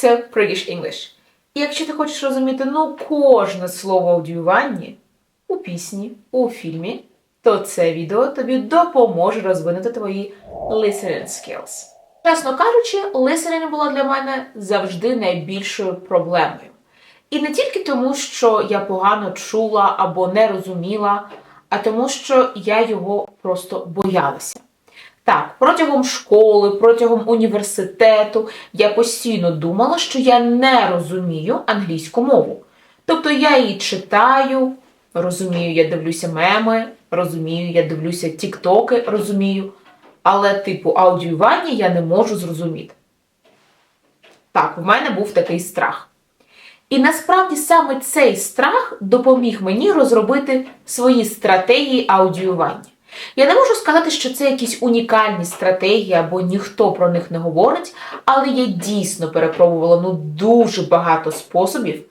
це British English. І якщо ти хочеш розуміти ну кожне слово в аудіюванні у пісні, у фільмі, то це відео тобі допоможе розвинути твої listening skills. Чесно кажучи, listening було для мене завжди найбільшою проблемою. І не тільки тому, що я погано чула або не розуміла, а тому, що я його просто боялася. Так, протягом школи, протягом університету я постійно думала, що я не розумію англійську мову. Тобто я її читаю, розумію, я дивлюся меми, розумію, я дивлюся тіктоки, розумію, але типу аудіювання я не можу зрозуміти. Так, в мене був такий страх. І насправді саме цей страх допоміг мені розробити свої стратегії аудіювання. Я не можу сказати, що це якісь унікальні стратегії або ніхто про них не говорить, але я дійсно перепробувала ну дуже багато способів,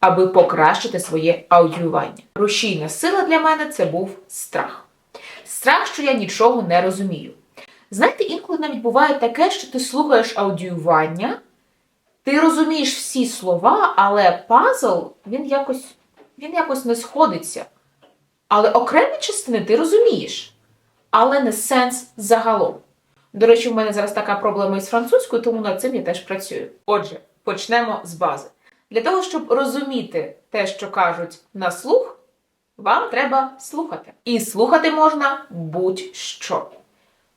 аби покращити своє аудіювання. Рушійна сила для мене це був страх. Страх, що я нічого не розумію. Знаєте, інколи навіть буває таке, що ти слухаєш аудіювання, ти розумієш всі слова, але пазл він якось, він якось не сходиться. Але окремі частини ти розумієш, але не сенс загалом. До речі, у мене зараз така проблема із французькою, тому над цим я теж працюю. Отже, почнемо з бази. Для того, щоб розуміти те, що кажуть на слух, вам треба слухати. І слухати можна будь-що: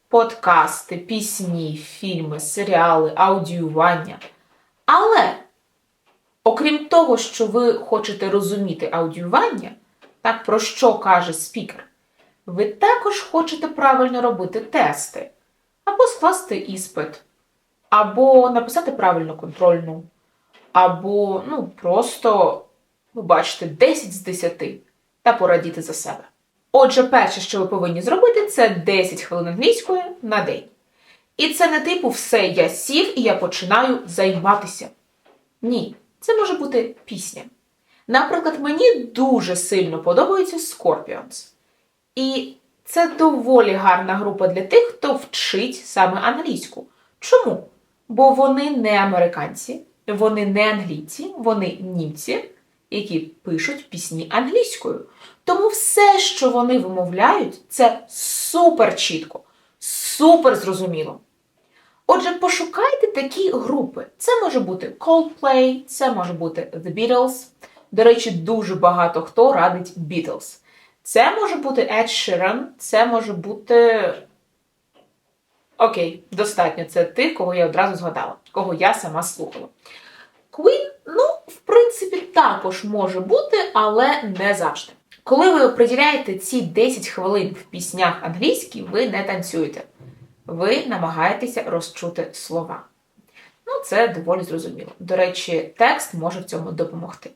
подкасти, пісні, фільми, серіали, аудіювання. Але, окрім того, що ви хочете розуміти аудіювання, так про що каже спікер, ви також хочете правильно робити тести, або скласти іспит, або написати правильно контрольну, або ну, просто ви бачите 10 з 10 та порадіти за себе. Отже, перше, що ви повинні зробити, це 10 хвилин англійської на день. І це не типу все, я сів і я починаю займатися. Ні, це може бути пісня. Наприклад, мені дуже сильно подобається Scorpions. І це доволі гарна група для тих, хто вчить саме англійську. Чому? Бо вони не американці, вони не англійці, вони німці, які пишуть пісні англійською. Тому все, що вони вимовляють, це супер чітко, супер зрозуміло. Отже, пошукайте такі групи. Це може бути Coldplay, це може бути The Beatles. До речі, дуже багато хто радить Beatles. Це може бути Ed Sheeran, це може бути. Окей, достатньо. Це тих, кого я одразу згадала, кого я сама слухала. Queen, ну, в принципі, також може бути, але не завжди. Коли ви приділяєте ці 10 хвилин в піснях англійській, ви не танцюєте. Ви намагаєтеся розчути слова. Ну, це доволі зрозуміло. До речі, текст може в цьому допомогти.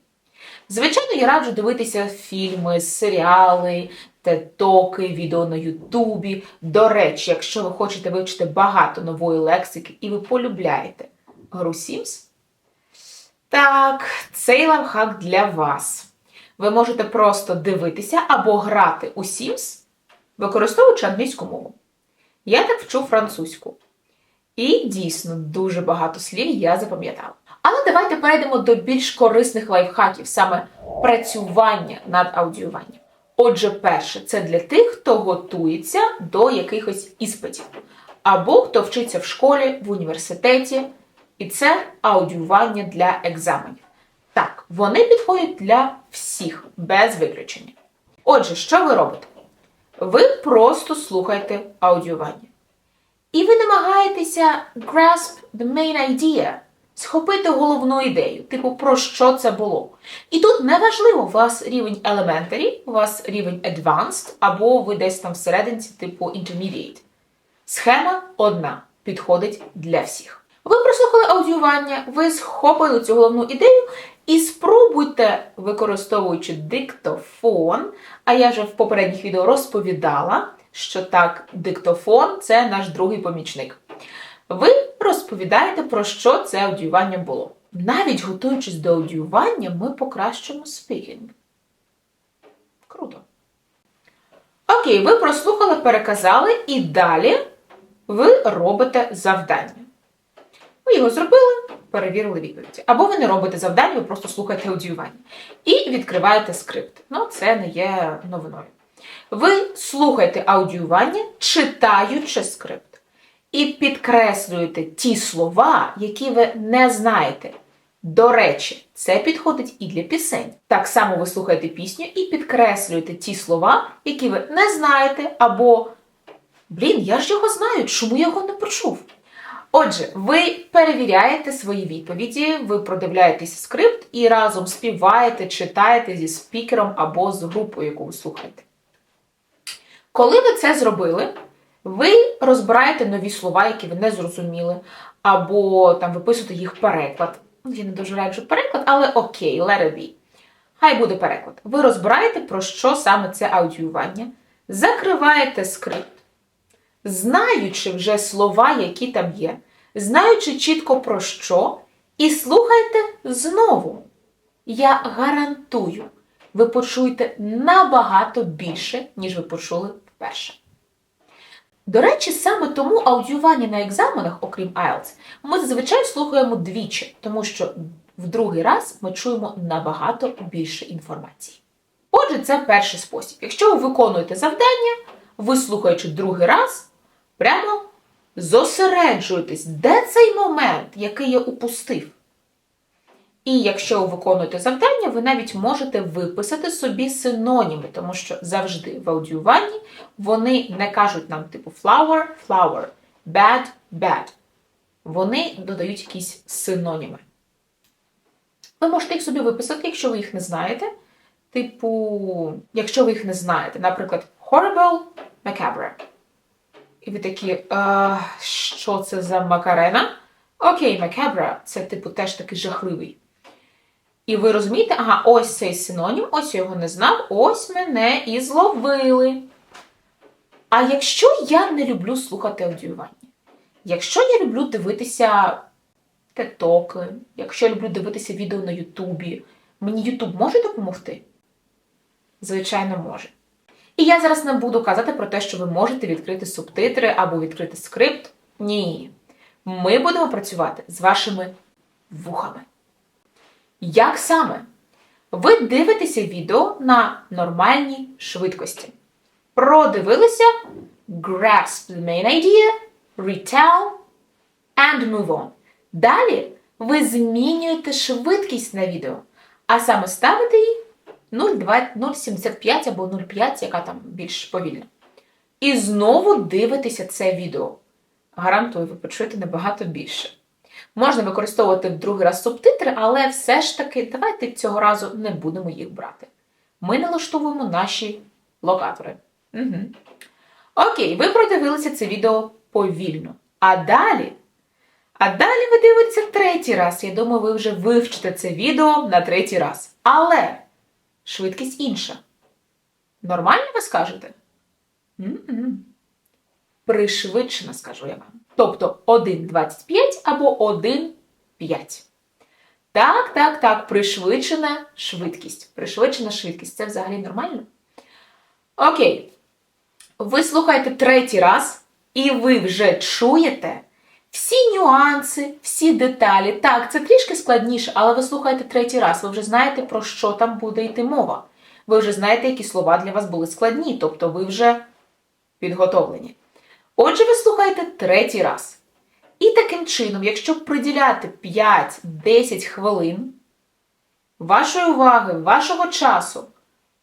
Звичайно, я раджу дивитися фільми, серіали, тетоки, відео на Ютубі. До речі, якщо ви хочете вивчити багато нової лексики і ви полюбляєте гру Sims, так, цей лайфхак для вас. Ви можете просто дивитися або грати у Sims, використовуючи англійську мову. Я так вчу французьку. І дійсно дуже багато слів я запам'ятала. Але давайте перейдемо до більш корисних лайфхаків, саме працювання над аудіюванням. Отже, перше, це для тих, хто готується до якихось іспитів, або хто вчиться в школі, в університеті, і це аудіювання для екзаменів. Так, вони підходять для всіх, без виключення. Отже, що ви робите? Ви просто слухаєте аудіювання. І ви намагаєтеся grasp the main idea, схопити головну ідею, типу, про що це було. І тут неважливо, у вас рівень elementary, у вас рівень advanced, або ви десь там всерединці, типу intermediate. Схема одна, підходить для всіх. Ви прослухали аудіювання, ви схопили цю головну ідею і спробуйте, використовуючи диктофон, а я вже в попередніх відео розповідала, що так, диктофон це наш другий помічник. Ви розповідаєте, про що це аудіювання було. Навіть готуючись до аудіювання, ми покращуємо спікінг. Круто. Окей, ви прослухали, переказали, і далі ви робите завдання. Ви його зробили, перевірили відповіді. Або ви не робите завдання, ви просто слухаєте аудіювання. І відкриваєте скрипт. Ну, це не є новиною. Ви слухаєте аудіювання, читаючи скрипт. І підкреслюєте ті слова, які ви не знаєте. До речі, це підходить і для пісень. Так само ви слухаєте пісню і підкреслюєте ті слова, які ви не знаєте, або блін, я ж його знаю, чому я його не почув? Отже, ви перевіряєте свої відповіді, ви продивляєтесь скрипт і разом співаєте, читаєте зі спікером або з групою, яку ви слухаєте. Коли ви це зробили, ви розбираєте нові слова, які ви не зрозуміли, або там виписуєте їх переклад. Я не дуже раджу переклад, але окей, let it be. Хай буде переклад. Ви розбираєте, про що саме це аудіювання, закриваєте скрипт, знаючи вже слова, які там є, знаючи чітко про що, і слухайте знову. Я гарантую, ви почуєте набагато більше, ніж ви почули вперше. До речі, саме тому аудіювання на екзаменах, окрім IELTS, ми зазвичай слухаємо двічі, тому що в другий раз ми чуємо набагато більше інформації. Отже, це перший спосіб. Якщо ви виконуєте завдання, ви слухаючи другий раз, прямо зосереджуєтесь, де цей момент, який я упустив. І якщо ви виконуєте завдання, ви навіть можете виписати собі синоніми, тому що завжди в аудіюванні вони не кажуть нам, типу, flower, flower, bad, bad. Вони додають якісь синоніми. Ви можете їх собі виписати, якщо ви їх не знаєте. Типу, якщо ви їх не знаєте, наприклад, horrible, macabre. І ви такі, е, що це за макарена? Окей, macabre – це, типу, теж такий жахливий. І ви розумієте, ага, ось цей синонім, ось я його не знав, ось мене і зловили. А якщо я не люблю слухати аудіювання, якщо я люблю дивитися тетоки, якщо я люблю дивитися відео на Ютубі, мені Ютуб може допомогти? Звичайно, може. І я зараз не буду казати про те, що ви можете відкрити субтитри або відкрити скрипт. Ні. Ми будемо працювати з вашими вухами. Як саме? Ви дивитеся відео на нормальній швидкості. Продивилися grasp the main idea, retell and move on. Далі ви змінюєте швидкість на відео, а саме ставите її 0,75 або 0,5, яка там більш повільна. І знову дивитеся це відео. Гарантую, ви почуєте набагато більше. Можна використовувати другий раз субтитри, але все ж таки давайте цього разу не будемо їх брати. Ми налаштовуємо наші локатори. Угу. Окей, ви продивилися це відео повільно. А далі. А далі ви дивитеся третій раз. Я думаю, ви вже вивчите це відео на третій раз. Але швидкість інша. Нормально ви скажете? М-м. Пришвидшена, скажу я вам. Тобто 1,25 або 1,5. Так, так, так, пришвидшена швидкість. Пришвидшена швидкість. Це взагалі нормально? Окей. Ви слухаєте третій раз, і ви вже чуєте всі нюанси, всі деталі. Так, це трішки складніше, але ви слухаєте третій раз, ви вже знаєте, про що там буде йти мова. Ви вже знаєте, які слова для вас були складні, тобто ви вже підготовлені. Отже, ви слухаєте третій раз. І таким чином, якщо приділяти 5-10 хвилин вашої уваги, вашого часу,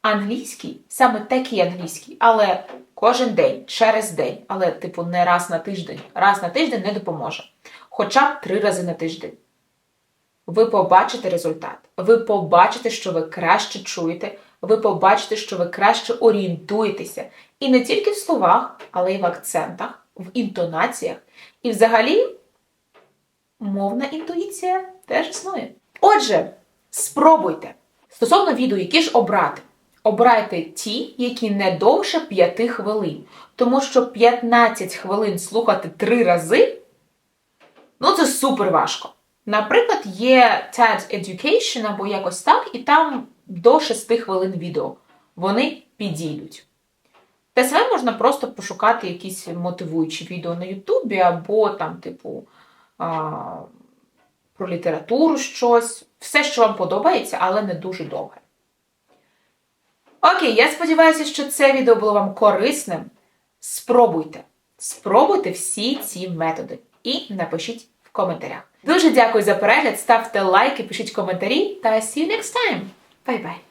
англійський, саме такий англійський, але кожен день, через день, але, типу, не раз на тиждень, раз на тиждень не допоможе. Хоча б три рази на тиждень. Ви побачите результат. Ви побачите, що ви краще чуєте, ви побачите, що ви краще орієнтуєтеся. І не тільки в словах, але й в акцентах, в інтонаціях. І взагалі мовна інтуїція теж існує. Отже, спробуйте. Стосовно відео, які ж обрати. Обирайте ті, які не довше 5 хвилин. Тому що 15 хвилин слухати 3 рази ну це супер важко. Наприклад, є TED Education або якось так, і там до 6 хвилин відео. Вони підійдуть. Те саме можна просто пошукати якісь мотивуючі відео на Ютубі, або там, типу, про літературу щось, все, що вам подобається, але не дуже довге. Окей, я сподіваюся, що це відео було вам корисним. Спробуйте. Спробуйте всі ці методи і напишіть в коментарях. Дуже дякую за перегляд, ставте лайки, пишіть коментарі та see you next time. 拜拜。